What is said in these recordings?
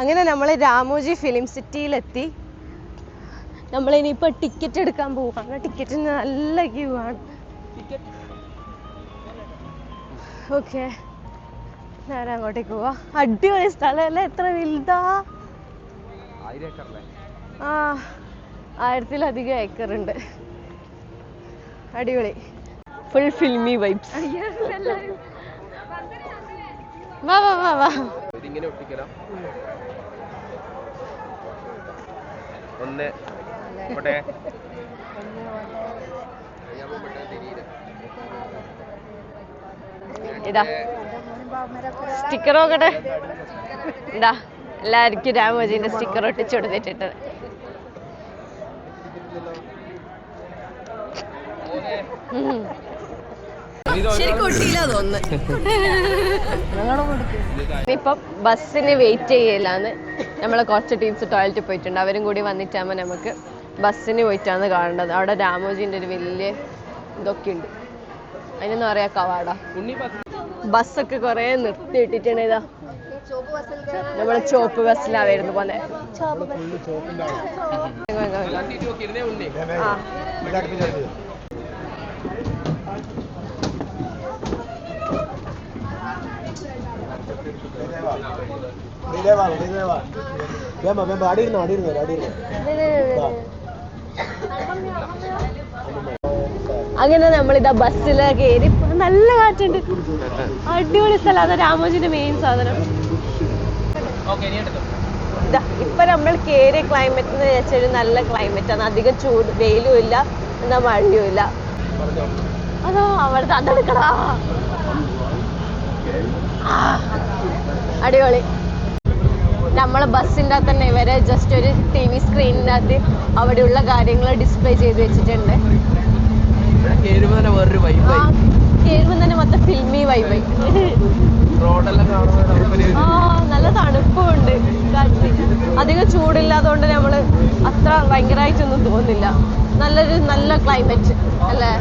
അങ്ങനെ നമ്മൾ രാമോജി ഫിലിം സിറ്റിയിലെത്തി നമ്മളിനിയിപ്പോൾ ടിക്കറ്റ് എടുക്കാൻ പോവാണ് ടിക്കറ്റിന് നല്ല ക്യൂ ആണ്. ഓക്കെ. നേരെ അങ്ങോട്ടേക്ക് പോവാ. അടിപൊളി സ്ഥലമല്ല എത്ര വലുതാ? ആ ആയിരത്തിലധികം ഏക്കർ ഉണ്ട്. അടിപൊളി. ഫുൾ ഫിൽമി വൈബ്സ് വാ വാ വാ വാ. ഇതിങ്ങനെ ഒട്ടിക്കലാ. ഒന്ന് പോട്ടെ ഇതാ. സ്റ്റിക്കർ നോക്കട്ടെ ഇതാ എല്ലാവർക്കും രാമോജിന്റെ സ്റ്റിക്കർ ഒട്ടിച്ചു കൊടുത്തിട്ടിട്ട് ഉം. ശരിക്കും ഒട്ടിയില്ല തോന്നുന്നു. ഇപ്പം ബസ്സിന് വെയിറ്റ് ചെയ്യലാന്ന്. നമ്മളെ കുറച്ച് ടീംസ് ടോയ്ലറ്റിൽ പോയിട്ടുണ്ട്. അവരും കൂടി വന്നിട്ടാകുമ്പോൾ നമുക്ക് ബസ്സിന് പോയിട്ടാണ് കാണേണ്ടത്. അവിടെ രാമോജിന്റെ ഒരു വലിയ ഇതൊക്കെ ഉണ്ട്. അതിനൊന്നും പറയാ കവാട. ബസ്സൊക്കെ കുറേ നിർത്തി ഇട്ടിട്ടുണ്ട് ഇതാ. നമ്മളെ ചോപ്പ് ബസ്സിലാ വരുന്നു പോലെ. വെള്ളത്തിട്ട് വാ ഉണ്ണി വാ വേമ്പ വേമ്പ അടിയിരുന്നോ അടിയിരുന്നോ അടിയിരുന്നോ അങ്ങനെ നമ്മളിതാ ബസ്സിൽ കയറി നല്ല കാറ്റുണ്ട്. അടിപൊളി സ്ഥലം. അതാ രാമോജിന്റെ മെയിൻ സാധനം. ഇപ്പൊ നമ്മൾ കയറിയ ക്ലൈമറ്റ് എന്ന് വെച്ചാൽ നല്ല ക്ലൈമറ്റ് ആണ്. അധികം ചൂട് വെയിലും ഇല്ല. എന്നാ മഴയും ഇല്ല. അതോ അവിടുത്തെ അതെടുക്കടാ. അടിപൊളി. നമ്മളെ ബസ്സിന്റെ അകത്ത് തന്നെ ഇവരെ ജസ്റ്റ് ഒരു ടി വി സ്ക്രീനിന്റെ അകത്ത് അവിടെയുള്ള കാര്യങ്ങൾ ഡിസ്പ്ലേ ചെയ്ത് വെച്ചിട്ടുണ്ട്. തന്നെ നല്ല തണുപ്പുണ്ട് കാറ്റ് അധികം ചൂടില്ലാത്തതുകൊണ്ട് നമ്മൾ അത്ര ഭയങ്കരമായിട്ടൊന്നും തോന്നില്ല നല്ലൊരു നല്ല ക്ലൈമറ്റ് അല്ലേ?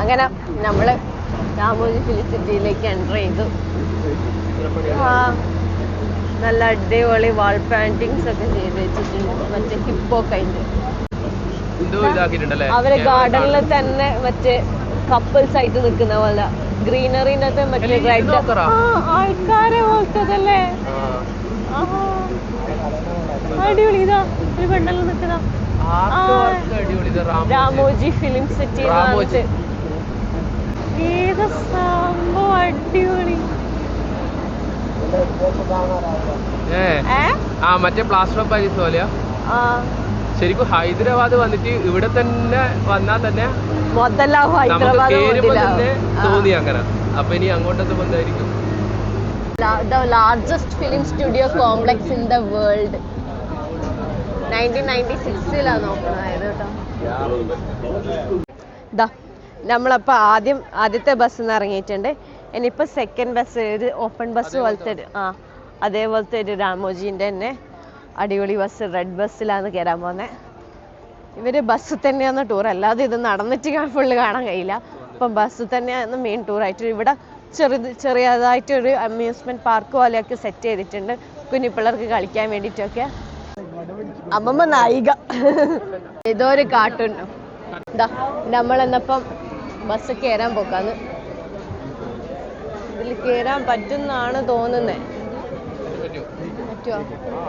അങ്ങനെ നമ്മൾ രാമോജി ഫിലിസിറ്റിയിലേക്ക് എൻട്രി ചെയ്തു. ആ നല്ല അടിപൊളി വാൾ പെയിന്റിങ്സ് ഒക്കെ ചെയ്ത് വെച്ചിട്ടുണ്ട്. മറ്റേ ഹിപ്പോ കൈൻഡ് അവരെ ഗാർഡനിൽ തന്നെ മറ്റേ കപ്പിൾസ് ആയിട്ട് നിൽക്കുന്ന പോലെ. ഗ്രീനറിന്റെ അകത്ത് മറ്റേ റെഡ്? ആൾക്കാരെ പോലത്തതല്ലേ. അടിപൊളി. ഇതാ ഒരു പെണ്ണെല്ലാം നിൽക്കുന്ന. രാമോജി. Film City Ramoji. ഏത് സംഭവം അടിപൊളി. ആ മറ്റേ പ്ലാസ്റ്റർ ഓഫ് പാരീസ് പോലെയാ. ശരിക്കും ഹൈദരാബാദ് വന്നിട്ട് ഇവിടെ തന്നെ വന്നാൽ തന്നെ നമുക്ക് കേറുമ്പോ തന്നെ തോന്നി അങ്ങനെ. അപ്പൊ ഇനി അങ്ങോട്ടത്തെ വന്നായിരിക്കും. the largest film studio complex in the world. 1996 നോക്കണത് കേട്ടോ. ദാ നമ്മളപ്പോൾ ആദ്യം ആദ്യത്തെ ബസ്സിൽ നിന്ന് ഇറങ്ങിയിട്ടുണ്ട്. ഇനിയിപ്പോൾ സെക്കൻഡ് ബസ് ഒരു ഓപ്പൺ ബസ് പോലത്തെ ഒരു ആ അതേപോലത്തെ ഒരു രാമോജീന്റെ തന്നെ അടിപൊളി ബസ് റെഡ് ബസ്സിലാണ് കയറാൻ പോകുന്നത് ഇവർ ബസ് തന്നെയാണ് ടൂർ അല്ലാതെ ഇത് നടന്നിട്ട് ഫുള്ള് കാണാൻ കഴിയില്ല. അപ്പം ബസ് തന്നെയാണ് മെയിൻ ടൂർ ടൂറായിട്ട് ഇവിടെ ചെറുത് ചെറിയതായിട്ടൊരു അമ്യൂസ്മെന്റ് പാർക്ക് പോലെയൊക്കെ സെറ്റ് ചെയ്തിട്ടുണ്ട്. കുഞ്ഞു പിള്ളേർക്ക് കളിക്കാൻ വേണ്ടിയിട്ടൊക്കെ. അമ്മമ്മ നായിക. ഏതോ ഒരു കാട്ടുണ്ടോ എന്താ നമ്മളെന്നപ്പം ബസ് കയറാൻ പോക്കാന്ന്. ഇതിൽ കയറാൻ പറ്റുന്നാണ് തോന്നുന്നത് പറ്റുമോ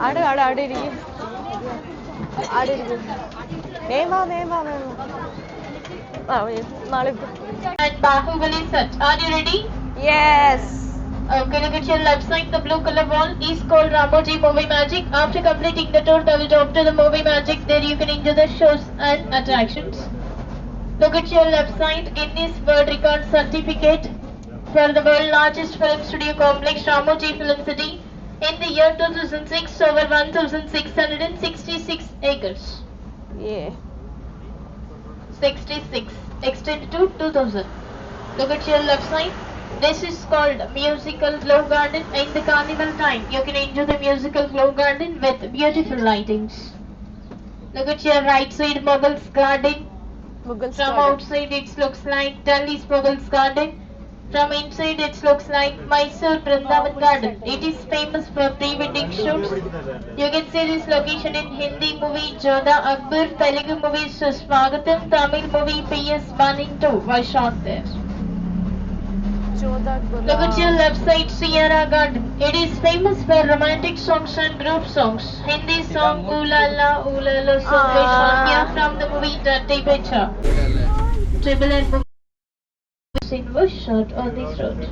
ആട് ആട് ഇരിക്കും. Baahubali Bahubali are you ready ready? Um, can get your left side? The blue color wall is called Ramoji Movie Magic. After completing the tour, double drop to the Movie Magic. There you can enjoy the shows and attractions. Look at your left side. In this world record certificate for the world largest film studio complex, Ramoji Film City, in the year 2006, over 1,666 acres. Yeah. 66 extended to 2000. Look at your left side. This is called musical glow garden in the carnival time. You can enjoy the musical glow garden with beautiful lightings. Look at your right side Muggles garden. From garden. outside it looks like Delhi's Muggles garden. From inside it looks like Mysore Vrindavan garden. It is famous for pre-wedding shoots. You can see this location in Hindi movie Jodha Akbar, Telugu movie Swagatam, Tamil movie P.S. Banin 2 were shot there. Look at your left side Sierra Garden. It is famous for romantic songs and group songs. Hindi song Ooh La La Ooh La La song here from the movie Dirty Picture. Triple and movie scene was shot on this road.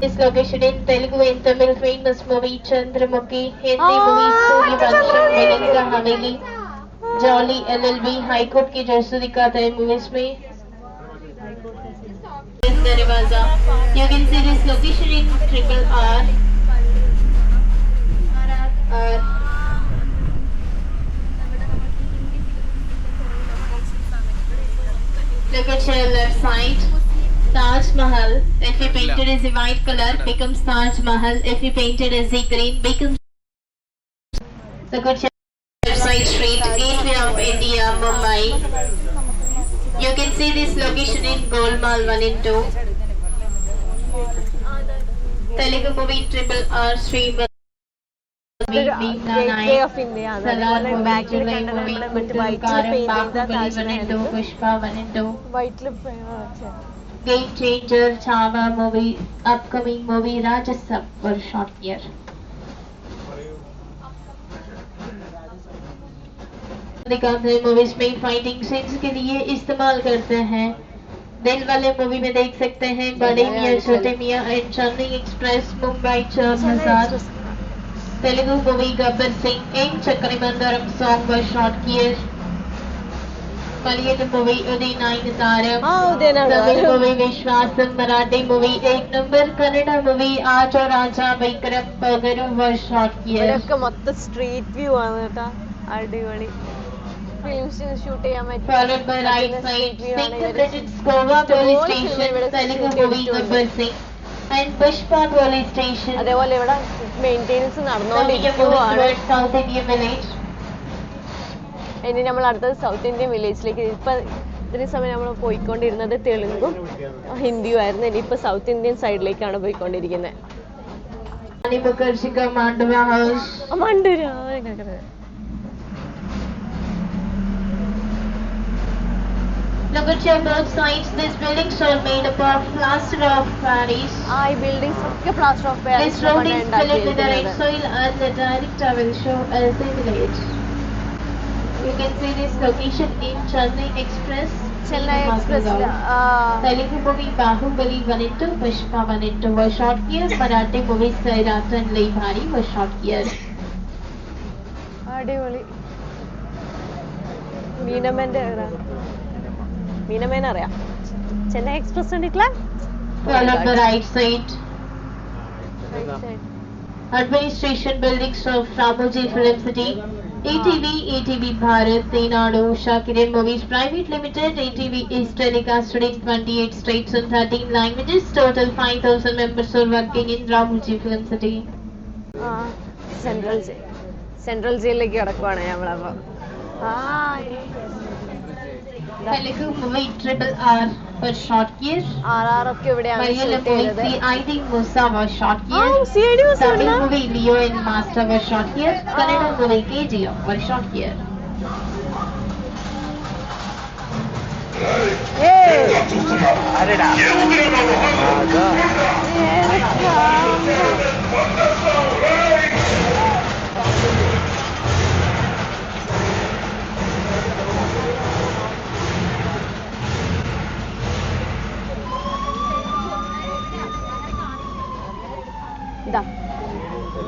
This location in Telugu and Tamil famous movie Chandramukhi, Hindi movie Suryavansham, Velanka Haveli, Jolly LLB, High Court की जैसे दिखाता है movies में is Dariwaza. You can see this location in triple R. R. Look at your left side. Taj Mahal. If you paint it as a white color, becomes Taj Mahal. If you paint it as a green, becomes. Look at your left side street. Gateway of India, Mumbai. You can see this location in Gold Mall, 1 and 2. Telugu movie Triple R, three. Game changer Chava movie, upcoming movie Rajasab were shot here. दिखाते हैं movies में fighting scenes के लिए इस्तेमाल करते हैं दिल वाले मूवी में देख सकते हैं बड़े मियाँ छोटे मियाँ एंड चेन्नई एक्सप्रेस मुंबई चार हजार Telugu movie Gabbar Singh M चक्रमंदरम song व शॉट किए मलयालम मूवी उदय नाइन तारम ആ ഉദയനാണ് तमिल मूवी विश्वासम मराठी मूवी एक नंबर कन्नड़ मूवी आज और राजा विक्रम पगरू व शॉट किए ഇവിടെയൊക്കെ മൊത്തം സ്ട്രീറ്റ് വ്യൂ ആണ് കേട്ടോ അടിപൊളി ഫിലിംസ് ഷൂട്ട് ചെയ്യാൻ പറ്റും അതേപോലെ ഇവിടെ മെയിന്റെനൻസ് നടന്നുകൊണ്ടിരിക്കുകയാണ് ഇനി നമ്മൾ അടുത്തത് സൗത്ത് ഇന്ത്യൻ വില്ലേജിലേക്ക് ഇപ്പൊ ഇത്രയും സമയം നമ്മൾ പോയിക്കൊണ്ടിരുന്നത് തെലുങ്കും ഹിന്ദിയും ആയിരുന്നു. ഇനി ഇപ്പൊ സൗത്ത് ഇന്ത്യൻ സൈഡിലേക്കാണ് പോയിക്കൊണ്ടിരിക്കുന്നത്. മണ്ഡുര Look at your both sides these buildings are made up of plaster of Paris ആ ഈ ബിൽഡിങ്സ് ഒക്കെ plaster of This road is filled with the right ഉണ്ടാക്കിയിരിക്കുന്നത് soil and the direct I will show as a village. You can see this location in Chennai Express. Chennai in express Mazagaon. Telugu movie Bahubali 1 and 2, Pushpa 1 and 2 were shot here. Marathi movie Sairat and Leibhari were shot here. അടിപൊളി മീനമ്മന്റെ മീനമ്മേനെ അറിയാം Chennai express കണ്ടിട്ടില്ല Followed the right side. Administration buildings of Ramoji Film City. ATV, ATV Bharat, Tenadu, Shakiran Movies Private Limited, ATV is telecasted in 28 states and 13 languages. Total 5,000 members are working in Ramoji Film City. Central jail central ജയിലിലേക്ക് കിടക്കുവാണ് നമ്മളപ്പോ Telugu movie Triple R was shot here. R R ഒക്കെ ഇവിടെയാണ് Malayalam shoot movie ചെയ്തത് C.I.D. Musa was shot ആ here. C I D Tamil movie Leo and Master was shot here. Kannada movie KGF was shot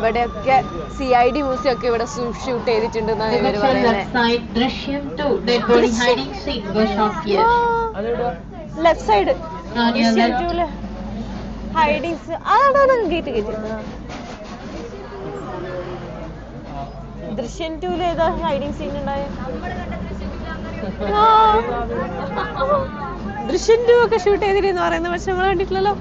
ഇവിടെയൊക്കെ C I D museum ഒക്കെ ഇവിടെ shoot ചെയ്തിട്ടുണ്ട് എന്നാണ് ഇവർ പറയുന്നത്. left side, Drishyam 2, dead body hiding scene was shot here. Left side hidings അതാണ് gate gate Drishyam ടൂൽ ഏതാ ഹൈഡിങ് സീൻ ഉണ്ടായ? ദൃശ്യം ടു ഒക്കെ ഷൂട്ട് ചെയ്തിരുന്നു പറയുന്നത് പക്ഷെ നമ്മൾ കണ്ടിട്ടില്ലല്ലോ.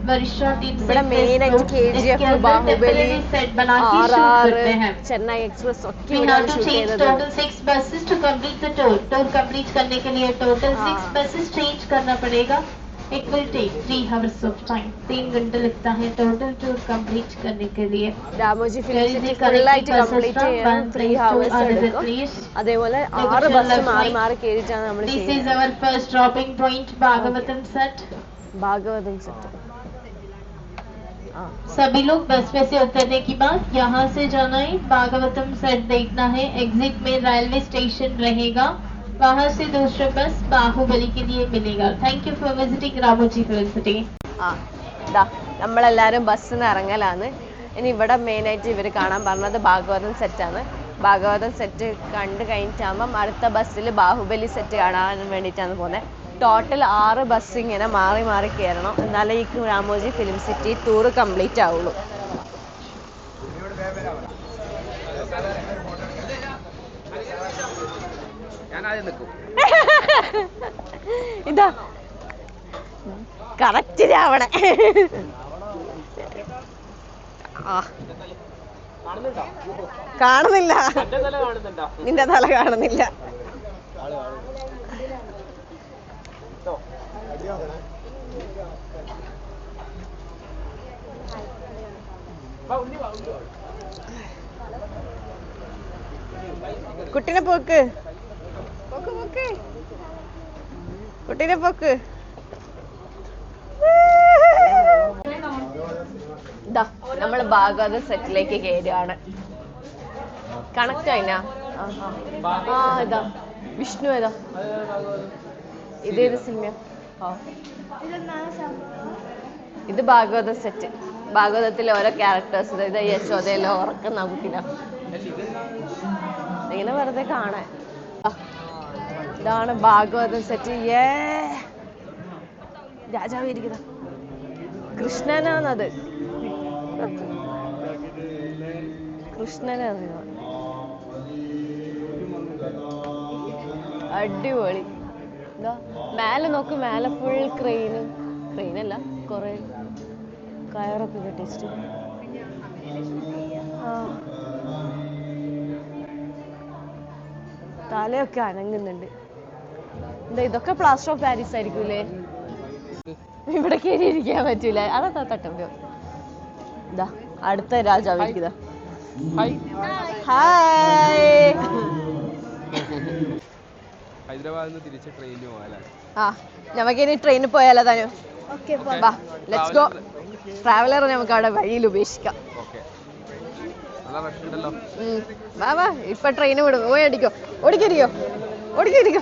one and two. very short in ഇവിടെ മെയിൻ ആയിട്ട് K G F Baahubali set बना के ആർ shoot ആർ करते हैं ചെന്നൈ എക്സ്പ്രസ് ഒക്കെ We ഇവിടെയാണ് have to ഷൂട്ട് change ചെയ്തത് total six buses to complete the tour. Tour complete करने के लिए total six हाँ। buses change करना पड़ेगा. It will take three hours of time. तीन घंटे लगता है total tour complete करने के लिए. Ramoji film There is city a full ആയിട്ട് connecting buses കംപ്ലീറ്റ് from ചെയ്യാൻ one three place to hours another എടുക്കും place. അതേപോലെ Look ആറ് at ബസ് your left മാറി side. മാറി കയറിയിട്ടാണ് നമ്മൾ This is ചെയ്യുന്നത് our first dropping point, Bhagavatam set. Bhagavatam set ആ सभी लोग बस में से उतरने के बाद यहाँ से जाना है भागवतम सेट देखना है एग्जिट में रेलवे स्टेशन रहेगा वहाँ से दूसरा बस बाहुबली के लिए मिलेगा thank you for visiting Ramoji film city ആ ഇതാ നമ്മളെല്ലാരും ബസ്സിൽ നിന്ന് ഇറങ്ങലാണ് ഇനി ഇവിടെ മെയിനായിട്ട് ഇവർ കാണാൻ പറഞ്ഞത് ഭാഗവതം സെറ്റാണ് ഭാഗവതം സെറ്റ് കണ്ടു കഴിഞ്ഞിട്ടാകുമ്പം അടുത്ത ബസ്സിൽ ബാഹുബലി സെറ്റ് കാണാൻ വേണ്ടിയിട്ടാണ് പോകുന്നത് ടോട്ടൽ ആറ് ബസ് ഇങ്ങനെ മാറി മാറി കയറണം. എന്നാലേ ഈ Ramoji film city tour complete ആവുള്ളൂ. ഇതാ. കറക്റ്റ് രാവണ കാണുന്നില്ല. നിന്റെ തല കാണുന്നില്ല വാ, ഉണ്ണി വാ, ഉണ്ണി വാ. കുട്ടീനെ പോക്ക്. പോക്ക് പോക്ക്. കുട്ടിനെ പോക്ക്. നമ്മൾ ഭാഗവത സെറ്റിലേക്ക് കയറുകയാണ് കണക്ട് ആയിനാ? ഇതാ. വിഷ്ണു ഏതാ? ഇതേത് സിനിമ ഇത് ഭാഗവത സെറ്റ് ഭാഗവതത്തിലെ ഓരോ ക്യാരക്ടേഴ്സ് ഇത് യശോദയിലെ ഉറക്കുന്ന കുട്ടീനെ ഇങ്ങനെ വെറുതെ കാണാൻ. ഇതാണ് ഭാഗവത സെറ്റ് ഏ രാജാവ് ഇരിക്കുന്ന. കൃഷ്ണനാണത്. കൃഷ്ണനാണ്. അടിപൊളി. എന്താ? മേലെ നോക്ക് മേലെ ഫുൾ ക്രെയിനും ക്രെയിനല്ല കുറെ കയറൊക്കെ കെട്ടിച്ചിട്ട്. ആ. തലയൊക്കെ അനങ്ങുന്നുണ്ട്. എന്താ ഇതൊക്കെ പ്ലാസ്റ്റർ ഓഫ് പാരീസ് ആയിരിക്കൂലേ? ഇവിടെ കയറി ഇരിക്കാൻ പറ്റൂല. അതാ തട്ടുമ്പോ ഇതാ അടുത്ത രാജാവ് ഇരിക്കുതാ ഹായ് ഹായ് ഹൈദരാബാദിൽ നിന്ന് തിരിച്ച് ട്രെയിനിൽ പോകാല്ലേ? ആ നമുക്കിനി ട്രെയിനിൽ പോയാലോ താനു? വാ ലെറ്റ്സ് ഗോ ട്രാവലർ നമുക്ക് അവിടെ വഴിയിൽ ഉപേക്ഷിക്കാം. ഓക്കേ. നല്ല റഷ് വാ വാ ഇപ്പൊ ട്രെയിൻ വിടും പോയി അടിക്കോ ഓടിക്കരിക്കോ ഓടിക്കരിക്കോ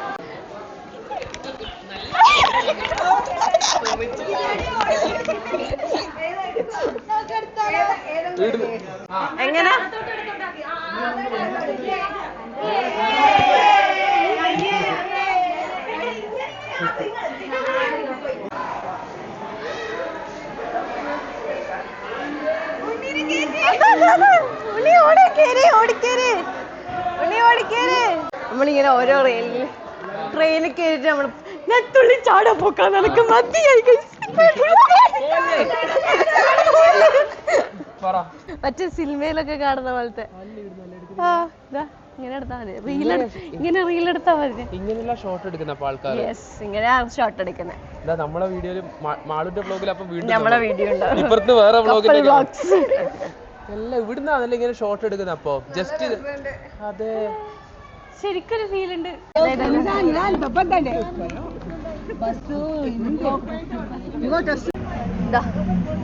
എങ്ങനെ? ഉണ്ണി ഓടിക്കേര് ഓടിക്കേര് ഉണ്ണി ഓടിക്കേര് നമ്മളിങ്ങനെ ഓരോ റെയിലിൽ ട്രെയിനിൽ കയറിയിട്ട് നമ്മൾ ഞാൻ തുള്ളി ചാടാൻ പോക്കാൻ നടക്കും മതിയായി മറ്റേ സിനിമയിലൊക്കെ കാണുന്ന പോലത്തെ ആ ദാ, ഇങ്ങനെ മതി റീൽ ഇങ്ങനെ റീൽ എടുത്താ മതി ഇങ്ങനെയുള്ള ഷോട്ട് എടുക്കുന്ന ആൾക്കാർ യെസ് ഇങ്ങനെ ഷോട്ട് എടുക്കുന്നത് എന്താ നമ്മളെ വീഡിയോയിൽ മാളുന്റെ വ്ലോഗിൽ അപ്പൊ വീണ്ടും നമ്മളെ വീഡിയോ ഉണ്ടാവും ഇപ്പുറത്ത് വേറെ ഇവിടുന്ന് അതല്ല ഇങ്ങനെ ഷോട്ട് എടുക്കുന്ന അപ്പോ ജസ്റ്റ് അതെ ശരിക്കൊരു ഫീൽ ഉണ്ട്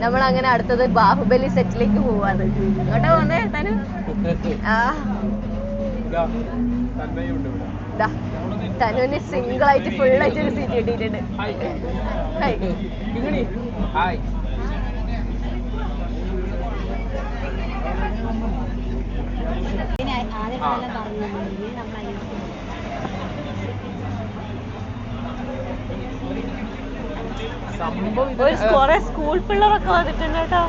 നമ്മൾ അങ്ങനെ അടുത്തത് ബാഹുബലി സെറ്റിലേക്ക് പോവാണ്. എങ്ങോട്ടാ പോന്നേ തനു തനുവിന് സിംഗിൾ ആയിട്ട് ഫുൾ ആയിട്ട് ഒരു സീറ്റ് കിട്ടിയിട്ടുണ്ട്. ഹായ് ഹായ് ഒരു കുറെ സ്കൂൾ പിള്ളേരൊക്കെ വന്നിട്ടുണ്ട് കേട്ടോ.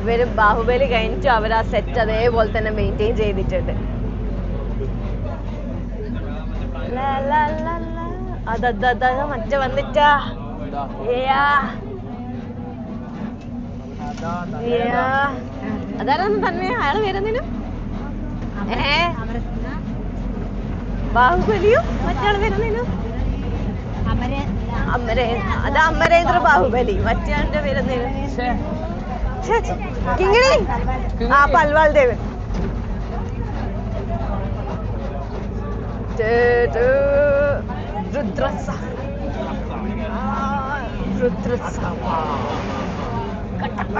ഇവർ ബാഹുബലി കഴിഞ്ഞിട്ട് അവർ ആ സെറ്റ് അതേപോലെ തന്നെ മെയിന്റെയിൻ ചെയ്തിട്ടുണ്ട്. ലാ. മറ്റേ വന്നിട്ടാ. അതാരാന്ന് തന്നെ അയാൾ വരുന്നതിനും? ഏ ബാഹുബലിയും മറ്റാൾ വരുന്നതിന് അമരേ അത് അമരേന്ദ്ര ബാഹുബലി. മറ്റാളുടെ വരുന്നതിന്. കിങ്ങിണി? ആ പൽവാൾ ദേവൻ. രുദ്രസ. രുദ്രസ. കട്ടപ്പ